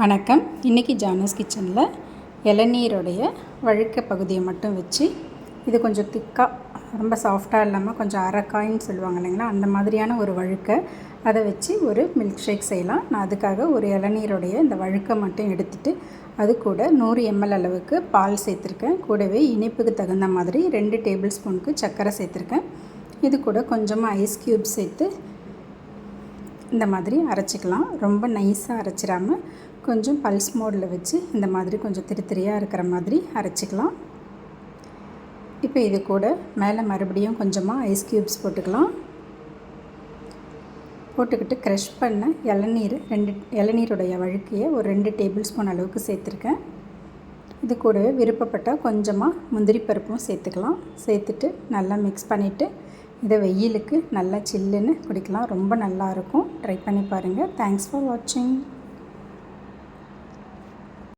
வணக்கம். இன்றைக்கி ஜானஸ் கிச்சனில் இளநீருடைய வழுக்க பகுதியை மட்டும் வச்சு இது கொஞ்சம் திக்காக ரொம்ப சாஃப்டாக இல்லாமல் கொஞ்சம் அரைக்காயின்னு சொல்லுவாங்க இல்லைங்களா அந்த மாதிரியான ஒரு வழுக்க அதை வச்சு ஒரு மில்க் ஷேக் செய்யலாம். நான் அதுக்காக ஒரு இளநீருடைய இந்த வழுக்க மட்டும் எடுத்துட்டு அது கூட நூறு எம்எல் அளவுக்கு பால் சேர்த்துருக்கேன். கூடவே இனிப்புக்கு தகுந்த மாதிரி ரெண்டு டேபிள் ஸ்பூனுக்கு சர்க்கரை சேர்த்துருக்கேன். இது கூட கொஞ்சமாக ஐஸ் க்யூப் சேர்த்து இந்த மாதிரி அரைச்சிக்கலாம். ரொம்ப நைஸாக அரைச்சிடாமல் கொஞ்சம் பல்ஸ் மோடில் வச்சு இந்த மாதிரி கொஞ்சம் திருத்திரியாக இருக்கிற மாதிரி அரைச்சிக்கலாம். இப்போ இது கூட மேலே மறுபடியும் கொஞ்சமாக ஐஸ் க்யூப்ஸ் போட்டுக்கலாம். போட்டுக்கிட்டு க்ரஷ் பண்ண இளநீர் ரெண்டு இளநீருடைய வழுக்கையை ஒரு ரெண்டு டேபிள் ஸ்பூன் அளவுக்கு சேர்த்துருக்கேன். இது கூடவே விருப்பப்பட்டால் கொஞ்சமாக முந்திரி பருப்பும் சேர்த்துக்கலாம். சேர்த்துட்டு நல்லா மிக்ஸ் பண்ணிவிட்டு இதை வெயிலுக்கு நல்லா சில்லுன்னு குடிக்கலாம். ரொம்ப நல்லாயிருக்கும் ட்ரை பண்ணி பாருங்கள் தேங்க்ஸ் ஃபார் வாட்சிங்